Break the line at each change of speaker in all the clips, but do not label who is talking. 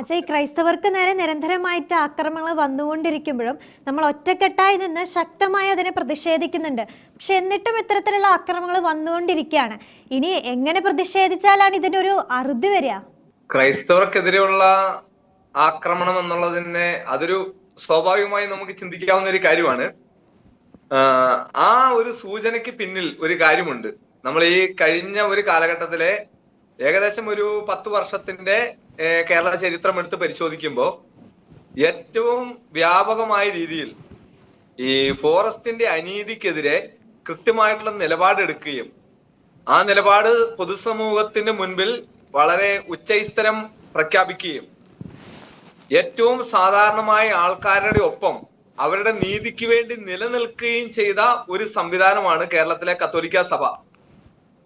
അച്ഛാ ഈ ക്രൈസ്തവർക്ക് നേരെ നിരന്തരമായിട്ട് ആക്രമണങ്ങൾ വന്നുകൊണ്ടിരിക്കുമ്പോഴും നമ്മൾ ഒറ്റക്കെട്ടായി നിന്ന് ശക്തമായി അതിനെ പ്രതിഷേധിക്കുന്നുണ്ട്. പക്ഷെ എന്നിട്ടും ഇത്തരത്തിലുള്ള ആക്രമണങ്ങൾ വന്നുകൊണ്ടിരിക്കുകയാണ്. ഇനി എങ്ങനെ പ്രതിഷേധിച്ചാലാണ് ഇതിനൊരു അറുതി വരിക?
ക്രൈസ്തവർക്കെതിരെയുള്ള ആക്രമണം എന്നുള്ളതിനെ അതൊരു സ്വാഭാവികമായി നമുക്ക് ചിന്തിക്കാവുന്ന ഒരു കാര്യമാണ്. ആ ഒരു സൂചനയ്ക്ക് പിന്നിൽ ഒരു കാര്യമുണ്ട്. നമ്മൾ ഈ കഴിഞ്ഞ ഒരു കാലഘട്ടത്തിലെ ഏകദേശം ഒരു പത്ത് വർഷത്തിന്റെ കേരള ചരിത്രം എടുത്ത് പരിശോധിക്കുമ്പോൾ ഏറ്റവും വ്യാപകമായ രീതിയിൽ ഈ ഫോറസ്റ്റിന്റെ അനീതിക്കെതിരെ കൃത്യമായിട്ടുള്ള നിലപാടെടുക്കുകയും ആ നിലപാട് പൊതുസമൂഹത്തിന് മുൻപിൽ വളരെ ഉച്ചൈസ്തരം പ്രഖ്യാപിക്കുകയും ഏറ്റവും സാധാരണമായ ആൾക്കാരുടെ ഒപ്പം അവരുടെ നീതിക്ക് വേണ്ടി നിലനിൽക്കുകയും ചെയ്ത ഒരു സംവിധാനമാണ് കേരളത്തിലെ കത്തോലിക്ക സഭ.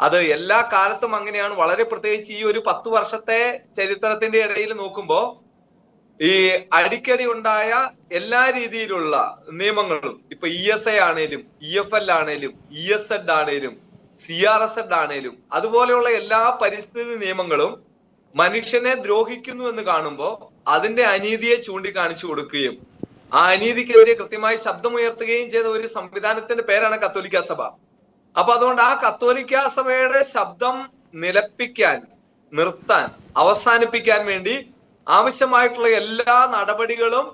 അത് എല്ലാ കാലത്തും അങ്ങനെയാണ്. വളരെ പ്രത്യേകിച്ച് ഈ ഒരു പത്തു വർഷത്തെ ചരിത്രത്തിന്റെ ഇടയിൽ നോക്കുമ്പോൾ ഈ അടിക്കടി ഉണ്ടായ എല്ലാ രീതിയിലുള്ള നിയമങ്ങളും ഇപ്പൊ ഇ എസ് ഐ ആണേലും ഇ എഫ് എൽ ആണേലും ഇ എസ് എഡ് ആണേലും സി ആർ എസ് എഡ് ആണേലും അതുപോലെയുള്ള എല്ലാ പരിസ്ഥിതി നിയമങ്ങളും മനുഷ്യനെ ദ്രോഹിക്കുന്നു എന്ന് കാണുമ്പോൾ അതിന്റെ അനീതിയെ ചൂണ്ടിക്കാണിച്ചു കൊടുക്കുകയും ആ അനീതിക്കെതിരെ കൃത്യമായി ശബ്ദമുയർത്തുകയും ചെയ്ത ഒരു സംവിധാനത്തിന്റെ പേരാണ് കത്തോലിക്ക സഭ. അപ്പൊ അതുകൊണ്ട് ആ കത്തോലിക്ക സഭയുടെ ശബ്ദം നിലപ്പിക്കാൻ നിർത്താൻ അവസാനിപ്പിക്കാൻ വേണ്ടി ആവശ്യമായിട്ടുള്ള എല്ലാ നടപടികളും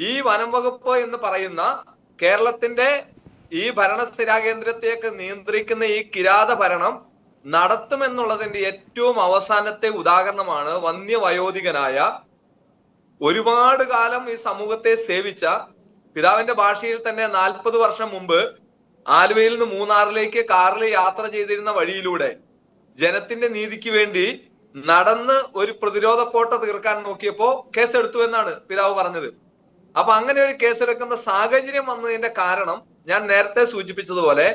ഈ വനം വകുപ്പ് എന്ന് പറയുന്ന കേരളത്തിന്റെ ഈ ഭരണ സ്ഥിരാകേന്ദ്രത്തെയൊക്കെ നിയന്ത്രിക്കുന്ന ഈ കിരാത ഭരണം നടത്തുമെന്നുള്ളതിന്റെ ഏറ്റവും അവസാനത്തെ ഉദാഹരണമാണ് വന്യവയോധികനായ ഒരുപാട് കാലം ഈ സമൂഹത്തെ സേവിച്ച പിതാവിന്റെ ഭാഷയിൽ തന്നെ നാൽപ്പത് വർഷം മുമ്പ് ആലുവയിൽ നിന്ന് മൂന്നാറിലേക്ക് കാറിൽ യാത്ര ചെയ്തിരുന്ന വഴിയിലൂടെ ജനത്തിന്റെ നീതിക്ക് വേണ്ടി നടന്ന് ഒരു പ്രതിരോധ കോട്ട തീർക്കാൻ നോക്കിയപ്പോ കേസെടുത്തു എന്നാണ് പിതാവ് പറഞ്ഞത്. അപ്പൊ അങ്ങനെ ഒരു കേസെടുക്കുന്ന സാഹചര്യം വന്നതിന്റെ കാരണം ഞാൻ നേരത്തെ സൂചിപ്പിച്ചതുപോലെ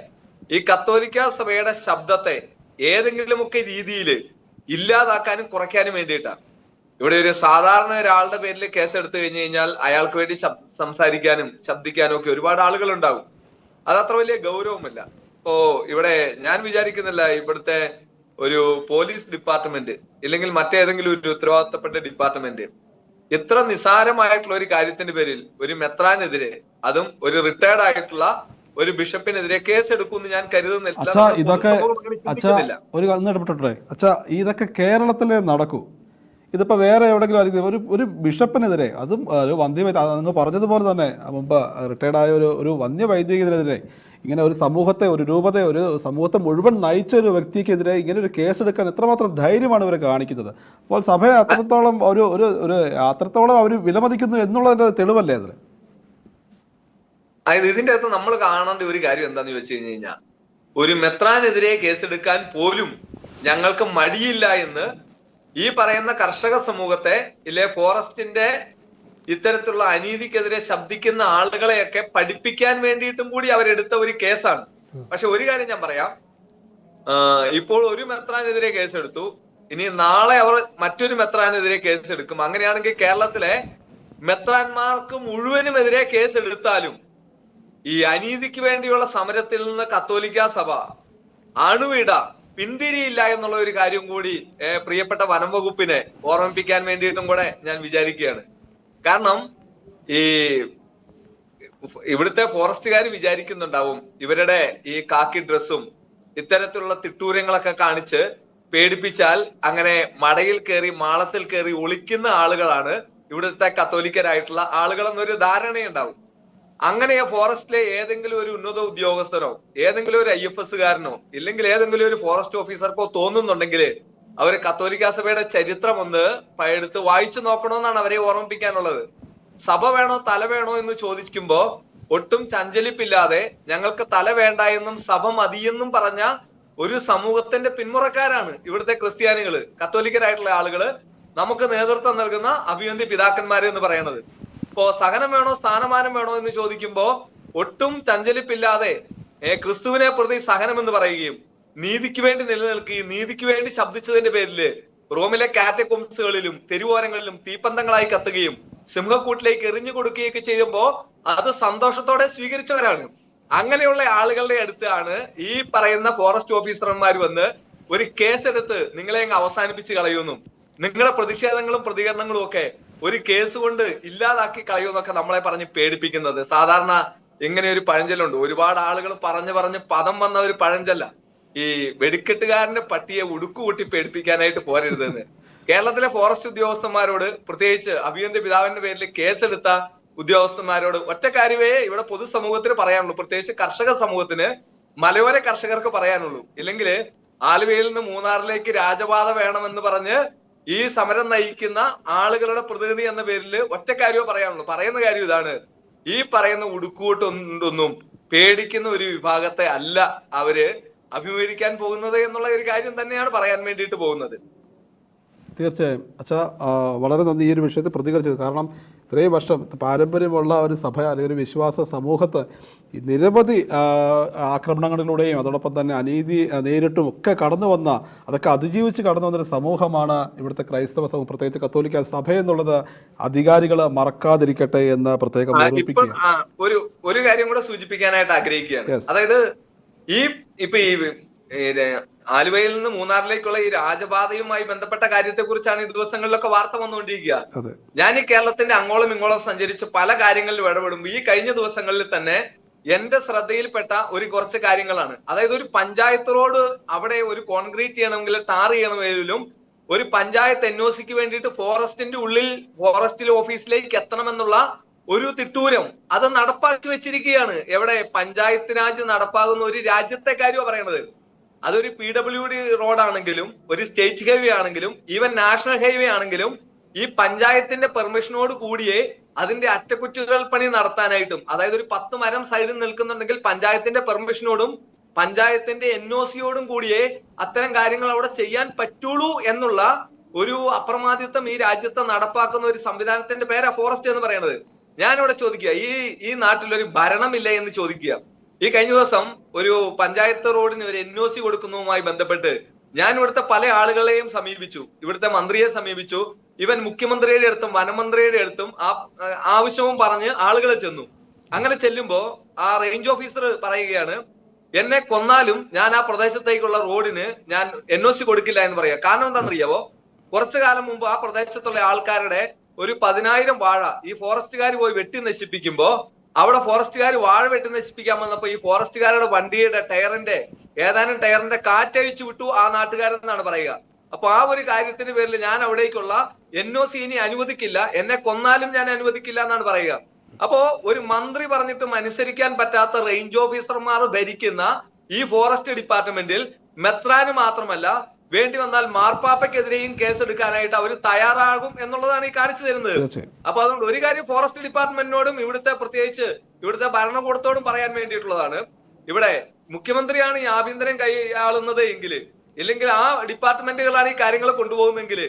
ഈ കത്തോലിക്ക സഭയുടെ ശബ്ദത്തെ ഏതെങ്കിലുമൊക്കെ രീതിയിൽ ഇല്ലാതാക്കാനും കുറയ്ക്കാനും വേണ്ടിയിട്ടാണ്. ഇവിടെ ഒരു സാധാരണ ഒരാളുടെ പേരിൽ കേസ് എടുത്തു കഴിഞ്ഞു കഴിഞ്ഞാൽ അയാൾക്ക് വേണ്ടി സംസാരിക്കാനും ശബ്ദിക്കാനും ഒക്കെ ഒരുപാട് ആളുകൾ ഉണ്ടാവും അത് അത്ര വലിയ ഗൗരവമല്ല ഇപ്പോ ഇവിടെ ഞാൻ വിചാരിക്കുന്നില്ല ഇവിടുത്തെ ഒരു പോലീസ് ഡിപ്പാർട്ട്മെന്റ് ഇല്ലെങ്കിൽ മറ്റേതെങ്കിലും ഒരു ഉത്തരവാദിത്തപ്പെട്ട ഡിപ്പാർട്ട്മെന്റ് ഇത്ര നിസാരമായിട്ടുള്ള ഒരു കാര്യത്തിന്റെ പേരിൽ ഒരു മെത്രാനെതിരെ അതും ഒരു റിട്ടയർഡ് ആയിട്ടുള്ള ഒരു ബിഷപ്പിനെതിരെ കേസ് എടുക്കുമെന്ന് ഞാൻ കരുതുന്നില്ല
ഇതൊക്കെ. ഒരു ഇതൊക്കെ കേരളത്തിലെ നടക്കൂ. ഇതിപ്പോ വേറെ എവിടെയെങ്കിലും ആയിരിക്കും. ഒരു ഒരു ബിഷപ്പിനെതിരെ അതും ഒരു വന്ധ്യ നിങ്ങൾ പറഞ്ഞതുപോലെ തന്നെ മുമ്പ് റിട്ടയർഡായ ഒരു ഒരു വന്യ ഇങ്ങനെ ഒരു സമൂഹത്തെ ഒരു രൂപത്തെ ഒരു സമൂഹത്തെ മുഴുവൻ നയിച്ച ഒരു വ്യക്തിക്കെതിരെ ഇങ്ങനെ ഒരു കേസ് എടുക്കാൻ എത്രമാത്രം ധൈര്യമാണ് ഇവർ കാണിക്കുന്നത്. അപ്പോൾ സഭയെ അത്രത്തോളം ഒരു ഒരു ഒരു അത്രത്തോളം അവർ വിലമതിക്കുന്നു എന്നുള്ളതിന്റെ തെളിവല്ലേ അതിൽ
അതായത് ഇതിന്റെ അകത്ത് നമ്മൾ കാണേണ്ട ഒരു കാര്യം എന്താന്ന് വെച്ച് കഴിഞ്ഞു കഴിഞ്ഞാൽ ഒരു മെത്രാനെതിരെ കേസെടുക്കാൻ പോലും ഞങ്ങൾക്ക് മടിയില്ല എന്ന് ഈ പറയുന്ന കർഷക സമൂഹത്തെ ഇല്ലേ ഫോറസ്റ്റിന്റെ ഇത്തരത്തിലുള്ള അനീതിക്കെതിരെ ശബ്ദിക്കുന്ന ആളുകളെയൊക്കെ പഠിപ്പിക്കാൻ വേണ്ടിയിട്ടും കൂടി അവരെടുത്ത ഒരു കേസാണ്. പക്ഷെ ഒരു കാര്യം ഞാൻ പറയാം. ഇപ്പോൾ ഒരു മെത്രാനെതിരെ കേസെടുത്തു. ഇനി നാളെ അവർ മറ്റൊരു മെത്രാനെതിരെ കേസെടുക്കും. അങ്ങനെയാണെങ്കിൽ കേരളത്തിലെ മെത്രാന്മാർക്ക് മുഴുവനുമെതിരെ കേസെടുത്താലും ഈ അനീതിക്ക് വേണ്ടിയുള്ള സമരത്തിൽ നിന്ന് കത്തോലിക്ക സഭ അണുവിട പിന്തിരിയില്ല എന്നുള്ള ഒരു കാര്യം കൂടി പ്രിയപ്പെട്ട വനം വകുപ്പിനെ ഓർമ്മിപ്പിക്കാൻ വേണ്ടിയിട്ടും കൂടെ ഞാൻ വിചാരിക്കുകയാണ്. കാരണം ഈ ഇവിടുത്തെ ഫോറസ്റ്റുകാർ വിചാരിക്കുന്നുണ്ടാവും ഇവരുടെ ഈ കാക്കി ഡ്രസ്സും ഇത്തരത്തിലുള്ള തിട്ടൂരങ്ങളൊക്കെ കാണിച്ച് പേടിപ്പിച്ചാൽ അങ്ങനെ മടയിൽ കയറി മാളത്തിൽ കയറി ഒളിക്കുന്ന ആളുകളാണ് ഇവിടുത്തെ കത്തോലിക്കരായിട്ടുള്ള ആളുകൾ എന്നൊരു ധാരണയുണ്ടാവും. അങ്ങനെ ഫോറസ്റ്റിലെ ഏതെങ്കിലും ഒരു ഉന്നത ഉദ്യോഗസ്ഥരോ ഏതെങ്കിലും ഒരു ഐ എഫ് എസ്സുകാരനോ ഇല്ലെങ്കിൽ ഏതെങ്കിലും ഒരു ഫോറസ്റ്റ് ഓഫീസർക്കോ തോന്നുന്നുണ്ടെങ്കിൽ അവർ കത്തോലിക്ക സഭയുടെ ചരിത്രം ഒന്ന് എടുത്ത് വായിച്ചു നോക്കണമെന്നാണ് അവരെ ഓർമ്മിപ്പിക്കാനുള്ളത്. സഭ വേണോ തല വേണോ എന്ന് ചോദിക്കുമ്പോ ഒട്ടും ചഞ്ചലിപ്പില്ലാതെ ഞങ്ങൾക്ക് തല വേണ്ട എന്നും സഭ മതിയെന്നും പറഞ്ഞ ഒരു സമൂഹത്തിന്റെ പിന്മുറക്കാരാണ് ഇവിടുത്തെ ക്രിസ്ത്യാനികൾ കത്തോലിക്കരായിട്ടുള്ള ആളുകൾ നമുക്ക് നേതൃത്വം നൽകുന്ന അഭിയന്തി പിതാക്കന്മാര് എന്ന് പറയുന്നത് ഇപ്പോ സഹനം വേണോ സ്ഥാനമാനം വേണോ എന്ന് ചോദിക്കുമ്പോ ഒട്ടും ചഞ്ചലിപ്പില്ലാതെ ക്രിസ്തുവിനെ പ്രതി സഹനം എന്ന് പറയുകയും നീതിക്ക് വേണ്ടി നിലനിൽക്കുകയും നീതിക്ക് വേണ്ടി ശബ്ദിച്ചതിന്റെ പേരിൽ റോമിലെ കാറ്റക്കുംസുകളിലും തെരുവോരങ്ങളിലും തീപ്പന്തങ്ങളായി കത്തുകയും സിംഹക്കൂട്ടിലേക്ക് എറിഞ്ഞു കൊടുക്കുകയൊക്കെ ചെയ്യുമ്പോ അത് സന്തോഷത്തോടെ സ്വീകരിച്ചവരാണ്. അങ്ങനെയുള്ള ആളുകളുടെ അടുത്താണ് ഈ പറയുന്ന ഫോറസ്റ്റ് ഓഫീസർമാർ വന്ന് ഒരു കേസെടുത്ത് നിങ്ങളെ അങ്ങ് അവസാനിപ്പിച്ച് കളയുമെന്നും നിങ്ങളുടെ പ്രതിഷേധങ്ങളും പ്രതികരണങ്ങളും ഒക്കെ ഒരു കേസ് കൊണ്ട് ഇല്ലാതാക്കി കളയുമെന്നൊക്കെ നമ്മളെ പറഞ്ഞ് പേടിപ്പിക്കുന്നത്. സാധാരണ ഇങ്ങനെ ഒരു പഴഞ്ചൊല്ലുണ്ട്. ഒരുപാട് ആളുകൾ പറഞ്ഞു പറഞ്ഞ് പദം വന്ന ഒരു പഴഞ്ചൊല്ല. ഈ വെടിക്കെട്ടുകാരന്റെ പട്ടിയെ ഉടുക്കുകൂട്ടി പേടിപ്പിക്കാനായിട്ട് പോരരുതെന്ന്. കേരളത്തിലെ ഫോറസ്റ്റ് ഉദ്യോഗസ്ഥന്മാരോട് പ്രത്യേകിച്ച് അഭിയന്റെ പിതാവിന്റെ പേരിൽ കേസെടുത്ത ഉദ്യോഗസ്ഥന്മാരോട് ഒറ്റ കാര്യമേ ഇവിടെ പൊതുസമൂഹത്തിന് പറയാനുള്ളൂ. പ്രത്യേകിച്ച് കർഷക സമൂഹത്തിന് മലയോര കർഷകർക്ക് പറയാനുള്ളൂ. ഇല്ലെങ്കിൽ ആലുവയിൽ നിന്ന് മൂന്നാറിലേക്ക് രാജപാത വേണമെന്ന് പറഞ്ഞ് ഈ സമരം നയിക്കുന്ന ആളുകളുടെ പ്രതിനിധി എന്ന പേരിൽ ഒറ്റ കാര്യമോ പറയാനുള്ളൂ. പറയുന്ന കാര്യം ഇതാണ്. ഈ പറയുന്ന ഉടുക്കൂട്ടൊന്നും പേടിക്കുന്ന ഒരു വിഭാഗത്തെ അല്ല അവർ അഭിമുഖീകരിക്കാൻ പോകുന്നത് എന്നുള്ള ഒരു കാര്യം തന്നെയാണ് പറയാൻ വേണ്ടിയിട്ട് പോകുന്നത്.
തീർച്ചയായും. അച്ഛാ വളരെ നന്ദി ഈ ഒരു വിഷയത്തിൽ പ്രതികരിച്ചത്. കാരണം ഇത്രയും വർഷം പാരമ്പര്യമുള്ള ഒരു സഭ അല്ലെങ്കിൽ ഒരു വിശ്വാസ സമൂഹത്ത് നിരവധി ആക്രമണങ്ങളിലൂടെയും അതോടൊപ്പം തന്നെ അനീതി നേരിട്ടും ഒക്കെ കടന്നു വന്ന അതൊക്കെ അതിജീവിച്ച് കടന്നു വന്നൊരു സമൂഹമാണ് ഇവിടുത്തെ ക്രൈസ്തവ സമൂഹം പ്രത്യേകിച്ച് കത്തോലിക്ക സഭ എന്നുള്ളത് അധികാരികൾ മറക്കാതിരിക്കട്ടെ എന്ന് പ്രത്യേകം
ഒരു ഒരു കാര്യം കൂടെ സൂചിപ്പിക്കാനായിട്ട് ആഗ്രഹിക്കുകയാണ്. അതായത് ഈ ഇപ്പൊ ഈ ആലുവയിൽ നിന്ന് മൂന്നാറിലേക്കുള്ള ഈ രാജപാതയുമായി ബന്ധപ്പെട്ട കാര്യത്തെ കുറിച്ചാണ് ഈ ദിവസങ്ങളിലൊക്കെ വാർത്ത വന്നുകൊണ്ടിരിക്കുക. ഞാൻ ഈ കേരളത്തിന്റെ അങ്ങോളം ഇങ്ങോളം സഞ്ചരിച്ച് പല കാര്യങ്ങളിലും ഇടപെടുമ്പോൾ ഈ കഴിഞ്ഞ ദിവസങ്ങളിൽ തന്നെ എന്റെ ശ്രദ്ധയിൽപ്പെട്ട ഒരു കുറച്ച് കാര്യങ്ങളാണ്. അതായത് ഒരു പഞ്ചായത്ത് റോഡ് അവിടെ ഒരു കോൺക്രീറ്റ് ചെയ്യണമെങ്കിൽ ടാർ ചെയ്യണമെങ്കിലും ഒരു പഞ്ചായത്ത് എൻ ഒ സിക്ക് വേണ്ടിയിട്ട് ഫോറസ്റ്റിന്റെ ഉള്ളിൽ ഫോറസ്റ്റിൽ ഓഫീസിലേക്ക് എത്തണമെന്നുള്ള ഒരു തിട്ടൂരം അത് നടപ്പാക്കി വെച്ചിരിക്കുകയാണ്. എവിടെ? പഞ്ചായത്ത് രാജ് നടപ്പാകുന്ന ഒരു രാജ്യത്തെ കാര്യമാണ് പറയണത്. അതൊരു പി ഡബ്ല്യു ഡി റോഡാണെങ്കിലും ഒരു സ്റ്റേറ്റ് ഹൈവേ ആണെങ്കിലും ഈവൻ നാഷണൽ ഹൈവേ ആണെങ്കിലും ഈ പഞ്ചായത്തിന്റെ പെർമിഷനോട് കൂടിയേ അതിന്റെ അറ്റകുറ്റകൾ പണി നടത്താനായിട്ടും അതായത് ഒരു പത്ത് മരം സൈഡിൽ നിൽക്കുന്നുണ്ടെങ്കിൽ പഞ്ചായത്തിന്റെ പെർമിഷനോടും പഞ്ചായത്തിന്റെ എൻ ഒ സിയോടും കൂടിയേ അത്തരം കാര്യങ്ങൾ അവിടെ ചെയ്യാൻ പറ്റുള്ളൂ എന്നുള്ള ഒരു അപ്രമാദിത്വം ഈ രാജ്യത്തെ നടപ്പാക്കുന്ന ഒരു സംവിധാനത്തിന്റെ പേരാ ഫോറസ്റ്റ് എന്ന് പറയുന്നത്. ഞാനിവിടെ ചോദിക്കുക ഈ ഈ നാട്ടിൽ ഒരു ഭരണമില്ല എന്ന് ചോദിക്കുക. ഈ കഴിഞ്ഞ ദിവസം ഒരു പഞ്ചായത്ത് റോഡിന് ഒരു എൻ ഒ സി കൊടുക്കുന്നതുമായി ബന്ധപ്പെട്ട് ഞാൻ ഇവിടുത്തെ പല ആളുകളെയും സമീപിച്ചു. ഇവിടുത്തെ മന്ത്രിയെ സമീപിച്ചു. ഇവൻ മുഖ്യമന്ത്രിയുടെ അടുത്തും വനമന്ത്രിയുടെ അടുത്തും ആ ആവശ്യവും പറഞ്ഞ് ആളുകളെ ചെന്നു. അങ്ങനെ ചെല്ലുമ്പോ ആ റേഞ്ച് ഓഫീസർ പറയുകയാണ് എന്നെ കൊന്നാലും ഞാൻ ആ പ്രദേശത്തേക്കുള്ള റോഡിന് ഞാൻ എൻ ഒ സി കൊടുക്കില്ല എന്ന് പറയാം. കാരണം എന്താണെന്നറിയാവോ? കുറച്ചു കാലം മുമ്പ് ആ പ്രദേശത്തുള്ള ആൾക്കാരുടെ ഒരു പതിനായിരം വാഴ ഈ ഫോറസ്റ്റുകാർ പോയി വെട്ടി നശിപ്പിക്കുമ്പോ അവിടെ ഫോറസ്റ്റുകാർ വാഴ വെട്ടി നശിപ്പിക്കാൻ വന്നപ്പോ ഈ ഫോറസ്റ്റുകാരുടെ വണ്ടിയുടെ ടയറിന്റെ ഏതാനും ടയറിന്റെ കാറ്റഴിച്ചു വിട്ടു ആ നാട്ടുകാരെന്നാണ് പറയുക. അപ്പൊ ആ ഒരു കാര്യത്തിന്റെ പേരിൽ ഞാൻ അവിടേക്കുള്ള എൻ ഒ സി ഇനി അനുവദിക്കില്ല. എന്നെ കൊന്നാലും ഞാൻ അനുവദിക്കില്ല എന്നാണ് പറയുക. അപ്പോ ഒരു മന്ത്രി പറഞ്ഞിട്ടും അനുസരിക്കാൻ പറ്റാത്ത റേഞ്ച് ഓഫീസർമാർ ഭരിക്കുന്ന ഈ ഫോറസ്റ്റ് ഡിപ്പാർട്ട്മെന്റിൽ മെത്രാന് മാത്രമല്ല വേണ്ടി വന്നാൽ മാർപ്പാപ്പയ്ക്കെതിരെയും കേസെടുക്കാനായിട്ട് അവർ തയ്യാറാകും എന്നുള്ളതാണ് ഈ കാണിച്ചു തരുന്നത്. അപ്പൊ അതുകൊണ്ട് ഒരു കാര്യം ഫോറസ്റ്റ് ഡിപ്പാർട്ട്മെന്റിനോടും ഇവിടുത്തെ പ്രത്യേകിച്ച് ഇവിടുത്തെ ഭരണകൂടത്തോടും പറയാൻ വേണ്ടിയിട്ടുള്ളതാണ്. ഇവിടെ മുഖ്യമന്ത്രിയാണ് ഈ ആഭ്യന്തരം കൈയാളുന്നത് എങ്കിൽ ഇല്ലെങ്കിൽ ആ ഡിപ്പാർട്ട്മെന്റുകളാണ് ഈ കാര്യങ്ങൾ കൊണ്ടുപോകുന്നെങ്കിൽ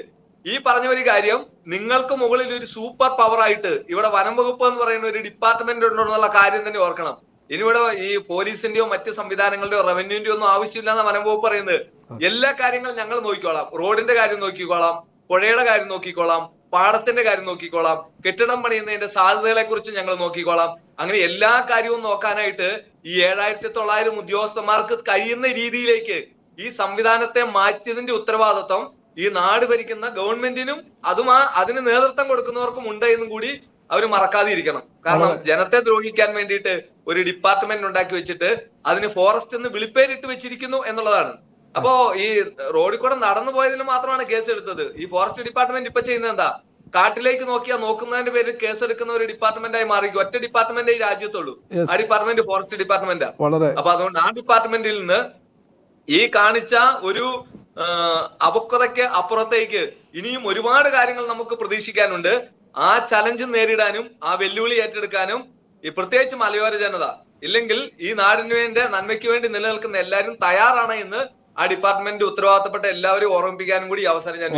ഈ പറഞ്ഞ ഒരു കാര്യം നിങ്ങൾക്ക് മുകളിൽ ഒരു സൂപ്പർ പവർ ആയിട്ട് ഇവിടെ വനം വകുപ്പ് എന്ന് പറയുന്ന ഒരു ഡിപ്പാർട്ട്മെന്റ് ഉണ്ടെന്നുള്ള കാര്യം തന്നെ ഓർക്കണം. ഇനി ഇവിടെ ഈ പോലീസിന്റെയോ മറ്റ് സംവിധാനങ്ങളുടെയോ റവന്യൂന്റെയോ ഒന്നും ആവശ്യമില്ലെന്ന് വനം വകുപ്പ് പറയുന്നത്. എല്ലാ കാര്യങ്ങളും ഞങ്ങൾ നോക്കിക്കോളാം. റോഡിന്റെ കാര്യം നോക്കിക്കോളാം. പുഴയുടെ കാര്യം നോക്കിക്കോളാം. പാടത്തിന്റെ കാര്യം നോക്കിക്കോളാം. കെട്ടിടം പണിയുന്നതിന്റെ സാധ്യതകളെ കുറിച്ച് ഞങ്ങൾ നോക്കിക്കോളാം. അങ്ങനെ എല്ലാ കാര്യവും നോക്കാനായിട്ട് ഈ ഏഴായിരത്തി തൊള്ളായിരം ഉദ്യോഗസ്ഥന്മാർക്ക് കഴിയുന്ന രീതിയിലേക്ക് ഈ സംവിധാനത്തെ മാറ്റിയതിന്റെ ഉത്തരവാദിത്വം ഈ നാട് ഭരിക്കുന്ന ഗവൺമെന്റിനും അതും ആ അതിന് നേതൃത്വം കൊടുക്കുന്നവർക്കും ഉണ്ട് എന്നും കൂടി അവർ മറക്കാതിരിക്കണം. കാരണം ജനത്തെ ദ്രോഹിക്കാൻ വേണ്ടിയിട്ട് ഒരു ഡിപ്പാർട്ട്മെന്റ് ഉണ്ടാക്കി വെച്ചിട്ട് അതിന് ഫോറസ്റ്റ് എന്ന് വിളിപ്പേരിട്ട് വെച്ചിരിക്കുന്നു എന്നുള്ളതാണ്. അപ്പോ ഈ റോഡിൽ കൂടെ നടന്നു പോയതിൽ മാത്രമാണ് കേസ് എടുത്തത്. ഈ ഫോറസ്റ്റ് ഡിപ്പാർട്ട്മെന്റ് ഇപ്പൊ ചെയ്യുന്നത് എന്താ? കാട്ടിലേക്ക് നോക്കിയാൽ നോക്കുന്നതിന്റെ പേരിൽ കേസ് എടുക്കുന്ന ഒരു ഡിപ്പാർട്ട്മെന്റായി മാറി. ഒറ്റ ഡിപ്പാർട്ട്മെന്റ് ഈ രാജ്യത്തുള്ളൂ. ആ ഡിപ്പാർട്ട്മെന്റ് ഫോറസ്റ്റ് ഡിപ്പാർട്ട്മെന്റാ അപ്പൊ അതുകൊണ്ട് ആ ഡിപ്പാർട്ട്മെന്റിൽ നിന്ന് ഈ കാണിച്ച ഒരു അപക്വതയ്ക്ക് അപ്പുറത്തേക്ക് ഇനിയും ഒരുപാട് കാര്യങ്ങൾ നമുക്ക് പ്രതീക്ഷിക്കാനുണ്ട്. ആ ചലഞ്ച് നേരിടാനും ആ വെല്ലുവിളി ഏറ്റെടുക്കാനും ഈ പ്രത്യേകിച്ച് മലയോര ജനത ഇല്ലെങ്കിൽ ഈ നാടിന് വേണ്ടി നന്മയ്ക്ക് വേണ്ടി നിലനിൽക്കുന്ന എല്ലാവരും തയ്യാറാണ് എന്ന് ആ ഡിപ്പാർട്ട്മെന്റ് ഉത്തരവാദിത്തപ്പെട്ട എല്ലാവരും ഓർമ്മിപ്പിക്കാനും കൂടി അവസരം ഞാൻ